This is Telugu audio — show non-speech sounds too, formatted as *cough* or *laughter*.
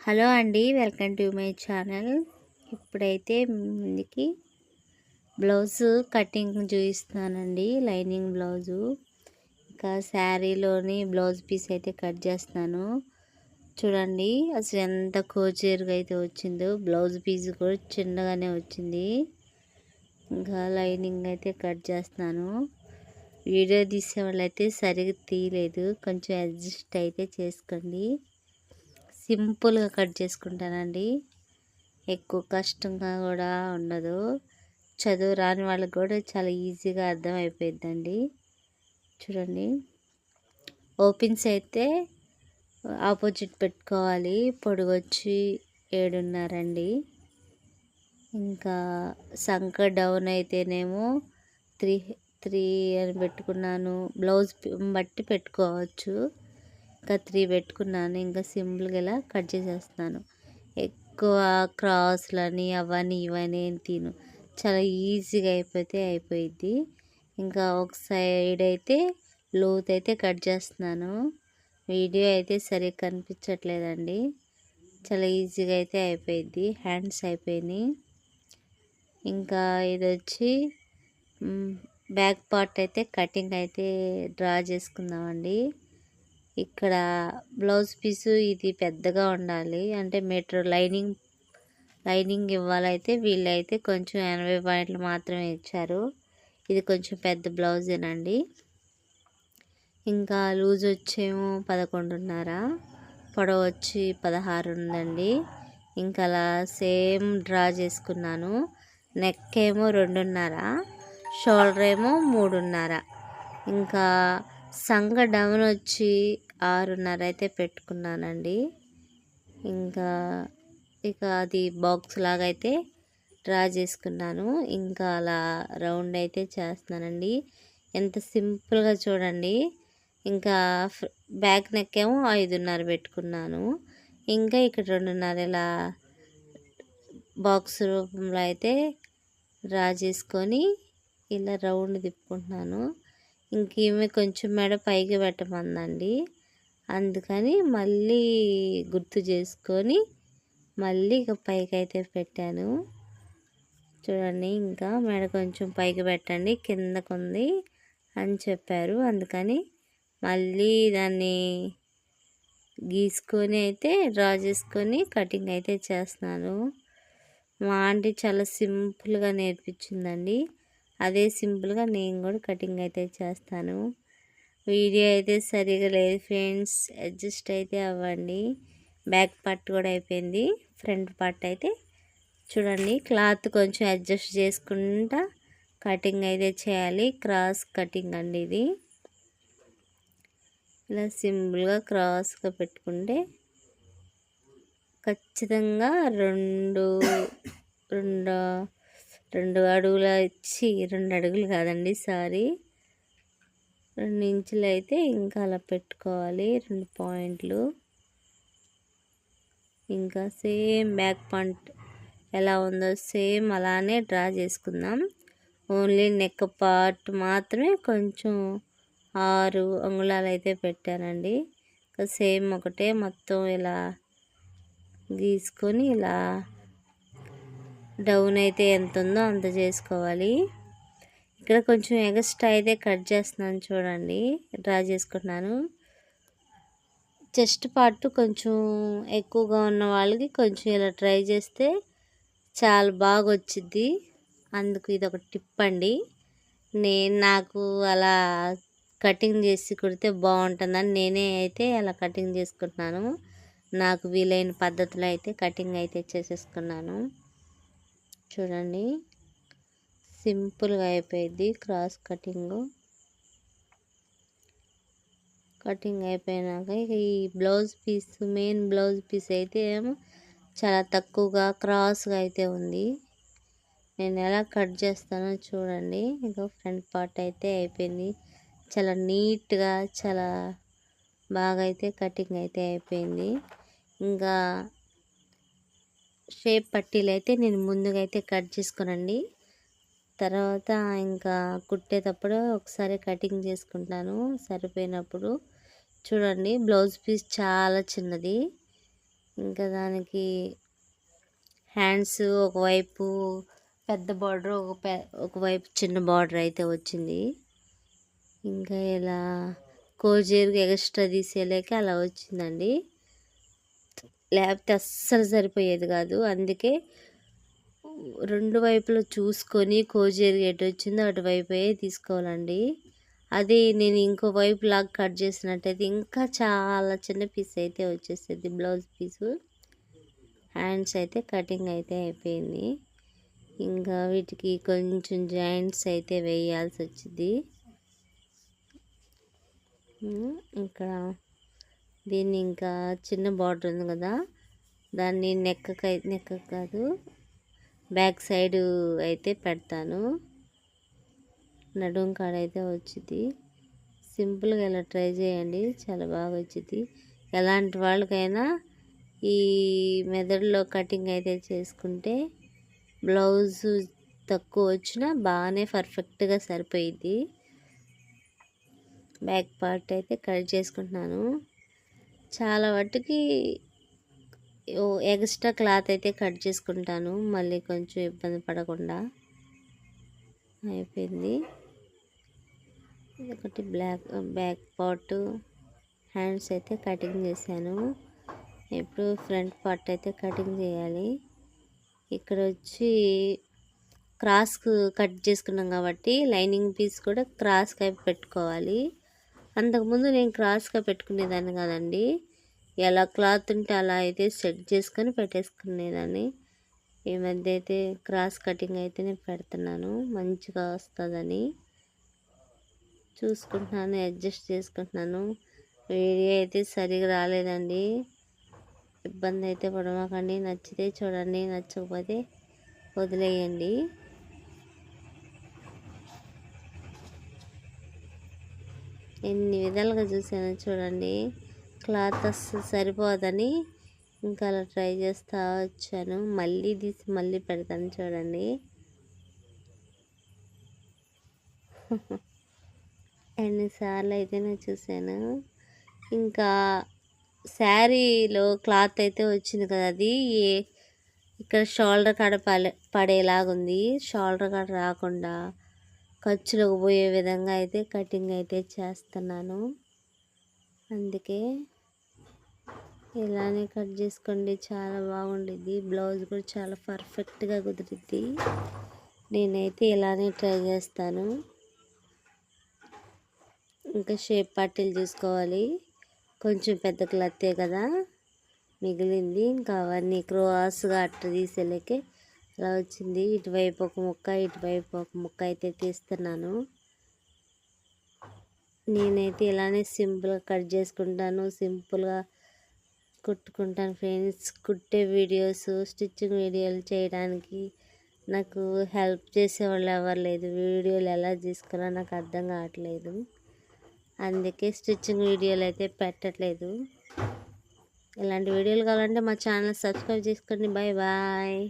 హలో అండి వెల్కమ్ టు మై ఛానల్. ఇప్పుడైతే ముందుకి బ్లౌజ్ కటింగ్ చూపిస్తున్నానండి లైనింగ్ బ్లౌజు. ఇంకా శారీలోని బ్లౌజ్ పీస్ అయితే కట్ చేస్తున్నాను. చూడండి అసలు ఎంత కోచేరుగా అయితే వచ్చిందో. బ్లౌజ్ పీస్ కూడా చిన్నగానే వచ్చింది. ఇంకా లైనింగ్ అయితే కట్ చేస్తున్నాను. వీడియో తీసే వాళ్ళైతే సరిగ్గా తీయలేదు. కొంచెం అడ్జస్ట్ అయితే చేసుకోండి. సింపుల్గా కట్ చేసుకుంటానండి. ఎక్కువ కష్టంగా కూడా ఉండదు. చదువు రాని వాళ్ళకి కూడా చాలా ఈజీగా అర్థమైపోయిద్దండి. చూడండి. ఓపెన్స్ అయితే ఆపోజిట్ పెట్టుకోవాలి. పొడుగు వచ్చి ఏడున్నరండి. ఇంకా సంక డౌన్ అయితేనేమో త్రీ త్రీ అని పెట్టుకున్నాను. బ్లౌజ్ బట్టి పెట్టుకోవచ్చు. ఇంకా త్రీ పెట్టుకున్నాను. ఇంకా సింపుల్గా ఇలా కట్ చేసేస్తున్నాను. ఎక్కువ క్రాస్లని అవన్నీ ఇవన్నీ తిను. చాలా ఈజీగా అయిపోతే అయిపోయిద్ది. ఇంకా ఒక సైడ్ అయితే లోత్ అయితే కట్ చేస్తున్నాను. వీడియో అయితే సరిగ్గా కనిపించట్లేదండి. చాలా ఈజీగా అయితే అయిపోయిద్ది. హ్యాండ్స్ అయిపోయినాయి. ఇంకా ఇది వచ్చి బ్యాక్ పార్ట్ అయితే కటింగ్ అయితే డ్రా చేసుకుందామండి. ఇక్కడ బ్లౌజ్ పీసు ఇది పెద్దగా ఉండాలి. అంటే మీటర్ లైనింగ్ లైనింగ్ ఇవ్వాలైతే వీళ్ళైతే కొంచెం ఎనభై పాయింట్లు మాత్రమే ఇచ్చారు. ఇది కొంచెం పెద్ద బ్లౌజేనండి. ఇంకా లూజ్ వచ్చేమో పదకొండున్నర పొడవు వచ్చి పదహారు ఉందండి ఇంకా అలా సేమ్ డ్రా చేసుకున్నాను. నెక్ ఏమో రెండున్నర షోల్డర్ ఏమో మూడున్నర. ఇంకా సంగ డౌన్ వచ్చి ఆరున్నర అయితే పెట్టుకున్నానండి. ఇంకా ఇక అది బాక్స్ లాగా అయితే డ్రా చేసుకున్నాను. ఇంకా అలా రౌండ్ అయితే చేస్తున్నానండి. ఎంత సింపుల్గా చూడండి. ఇంకా బ్యాక్ నెక్ ఏమో ఐదున్నర పెట్టుకున్నాను. ఇంకా ఇక్కడ రెండున్నర ఇలా బాక్స్ రూపంలో అయితే డ్రా చేసుకొని ఇలా రౌండ్ తిప్పుకుంటున్నాను. ఇంకేమి కొంచెం మెడ పైకి పెట్టమందండి. అందుకని మళ్ళీ గుర్తు చేసుకొని మళ్ళీ ఇక పైకి అయితే పెట్టాను. చూడండి ఇంకా మెడ కొంచెం పైకి పెట్టండి కిందకు ఉంది అని చెప్పారు. అందుకని మళ్ళీ దాన్ని గీసుకొని అయితే డ్రా చేసుకొని కటింగ్ అయితే చేస్తున్నాను. మా ఆంటీ చాలా సింపుల్గా నేర్పించిందండి. అదే సింపుల్గా నేను కూడా కటింగ్ అయితే చేస్తాను. వీడియో అయితే సరిగా లేదు ఫ్రెండ్స్. అడ్జస్ట్ అయితే అవ్వండి. బ్యాక్ పార్ట్ కూడా అయిపోయింది. ఫ్రంట్ పార్ట్ అయితే చూడండి. క్లాత్ కొంచెం అడ్జస్ట్ చేసుకుంటా కటింగ్ అయితే చేయాలి. క్రాస్ కటింగ్ అండి ఇది. ఇలా సింపుల్గా క్రాస్గా పెట్టుకుంటే ఖచ్చితంగా రెండు రెండు రెండు అడుగుల ఇచ్చి రెండు అడుగులు కాదండి సారీ. రెండు ఇంచులు అయితే ఇంకా అలా పెట్టుకోవాలి. రెండు పాయింట్లు. ఇంకా సేమ్ బ్యాక్ పాయింట్ ఎలా ఉందో సేమ్ అలానే డ్రా చేసుకుందాం. ఓన్లీ నెక్ పార్ట్ మాత్రమే కొంచెం ఆరు అంగుళాలు అయితే పెట్టానండి సేమ్ ఒకటే మొత్తం ఇలా గీసుకొని ఇలా డౌన్ అయితే ఎంత ఉందో అంత చేసుకోవాలి. ఇక్కడ కొంచెం ఎగస్ట్రా అయితే కట్ చేస్తున్నాను చూడండి. డ్రా చేసుకుంటున్నాను. చెస్ట్ పార్ట్ కొంచెం ఎక్కువగా ఉన్న వాళ్ళకి కొంచెం ఇలా ట్రై చేస్తే చాలా బాగా వచ్చిద్ది అందుకు ఇది ఒక టిప్ అండి. నేను నాకు అలా కటింగ్ చేసి కుడితే బాగుంటుందని నేనే అయితే అలా కటింగ్ చేసుకుంటున్నాను. నాకు వీలైన పద్ధతిలో అయితే కటింగ్ అయితే చేసేసుకున్నాను. చూడండి. సింపుల్గా అయిపోయింది క్రాస్ కటింగ్. కటింగ్ అయిపోయినాక ఇక ఈ blouse piece main blouse piece అయితే ఏమో చాలా తక్కువగా క్రాస్గా అయితే ఉంది. నేను ఎలా కట్ చేస్తానో చూడండి. ఇంకా ఫ్రంట్ పార్ట్ అయితే అయిపోయింది. చాలా నీట్గా చాలా బాగా అయితే కటింగ్ అయితే అయిపోయింది. ఇంకా షేప్ పట్టీలు అయితే నేను ముందుగా అయితే కట్ చేసుకునండి. తర్వాత ఇంకా కుట్టేటప్పుడు ఒకసారి కటింగ్ చేసుకుంటాను సరిపోయినప్పుడు. చూడండి బ్లౌజ్ పీస్ చాలా చిన్నది. ఇంకా దానికి హ్యాండ్స్ ఒకవైపు పెద్ద బార్డర్ ఒక పె ఒకవైపు చిన్న బార్డర్ అయితే వచ్చింది. ఇంకా ఇలా కోజేరుగా ఎక్స్ట్రా తీసేలేక అలా వచ్చిందండి. లేకపోతే అస్సలు సరిపోయేది కాదు. అందుకే రెండు వైపులు చూసుకొని కోజేరు ఎటు వచ్చిందో అటువైపే తీసుకోవాలండి. అది నేను ఇంకో వైపు లాగా కట్ చేసినట్టయితే ఇంకా చాలా చిన్న పీస్ అయితే వచ్చేస్తుంది బ్లౌజ్ పీసు హ్యాండ్స్ అయితే కటింగ్ అయితే అయిపోయింది. ఇంకా వీటికి కొంచెం జాయింట్స్ అయితే వేయాల్సి వచ్చింది. ఇక్కడ దీన్ని ఇంకా చిన్న బార్డర్ ఉంది కదా దాన్ని నెక్కకై నెక్క కాదు. బ్యాక్ సైడ్ అయితే పెడతాను. నడుం కాడ అయితే వచ్చింది సింపుల్గా ఇలా ట్రై చేయండి. చాలా బాగా వచ్చింది ఎలాంటి వాళ్ళకైనా ఈ మెదడులో కటింగ్ అయితే చేసుకుంటే బ్లౌజ్ తక్కువ వచ్చినా బాగానే పర్ఫెక్ట్గా సరిపోయింది బ్యాక్ పార్ట్ అయితే కట్ చేసుకుంటున్నాను. చాలా మట్టుకి ఎక్స్ట్రా క్లాత్ అయితే కట్ చేసుకుంటాను. మళ్ళీ కొంచెం ఇబ్బంది పడకుండా అయిపోయింది. ఒకటి బ్లాక్ బ్యాక్ పార్ట్ హ్యాండ్స్ అయితే కటింగ్ చేశాను. ఇప్పుడు ఫ్రంట్ పార్ట్ అయితే కటింగ్ చేయాలి. ఇక్కడ వచ్చి క్రాస్ కట్ చేసుకున్నాం కాబట్టి లైనింగ్ పీస్ కూడా క్రాస్గా పెట్టుకోవాలి. అంతకుముందు నేను క్రాస్గా పెట్టుకునేదాన్ని కదండి. ఎలా క్లాత్ ఉంటే అలా అయితే సెట్ చేసుకొని పెట్టేసుకునేదాన్ని. ఈ మధ్య అయితే క్రాస్ కటింగ్ అయితే నేను పెడుతున్నాను. మంచిగా వస్తుందని చూసుకుంటున్నాను అడ్జస్ట్ చేసుకుంటున్నాను. వీడియో అయితే సరిగా రాలేదండి. ఇబ్బంది అయితే పడమాకండి. నచ్చితే చూడండి నచ్చకపోతే వదిలేయండి. ఎన్ని విధాలుగా చూసాను చూడండి. క్లాత్ అస్సలు సరిపోదని ఇంకా అలా ట్రై చేస్తూ వచ్చాను. మళ్ళీ తీసి మళ్ళీ పెడతాను చూడండి. *laughs* ఎన్నిసార్లు అయితే నేను చూశాను. ఇంకా శారీలో క్లాత్ అయితే వచ్చింది కదా అది. ఇక్కడ షోల్డర్ కాడ పడే పడేలాగుంది. షోల్డర్ కాడ రాకుండా ఖర్చులకు పోయే విధంగా అయితే కటింగ్ అయితే చేస్తున్నాను. అందుకే ఇలానే కట్ చేసుకోండి. చాలా బాగుండిద్ది. బ్లౌజ్ కూడా చాలా పర్ఫెక్ట్గా కుదిరిద్ది. నేనైతే ఇలానే ట్రై చేస్తాను. ఇంకా షేప్ పార్టీలు చూసుకోవాలి. కొంచెం పెద్ద క్లత్తే కదా మిగిలింది. ఇంకా అవన్నీ క్రాస్గా అట్ట తీసేలేకే అలా వచ్చింది. ఇటువైపు ఒక ముక్క ఇటువైపు ఒక ముక్క అయితే తీస్తున్నాను. నేనైతే ఇలానే సింపుల్గా కట్ చేసుకుంటాను. సింపుల్గా కుట్టుకుంటాను ఫ్రెండ్స్. కుట్టే వీడియోస్ స్టిచ్చింగ్ వీడియోలు చేయడానికి నాకు హెల్ప్ చేసేవాళ్ళు ఎవరు లేదు వీడియోలు ఎలా తీసుకోవాలో నాకు అర్థం కావట్లేదు. అందుకే స్టిచ్చింగ్ వీడియోలు అయితే పెట్టట్లేదు. ఇలాంటి వీడియోలు కావాలంటే మా ఛానల్ సబ్స్క్రైబ్ చేసుకోండి. Bye bye.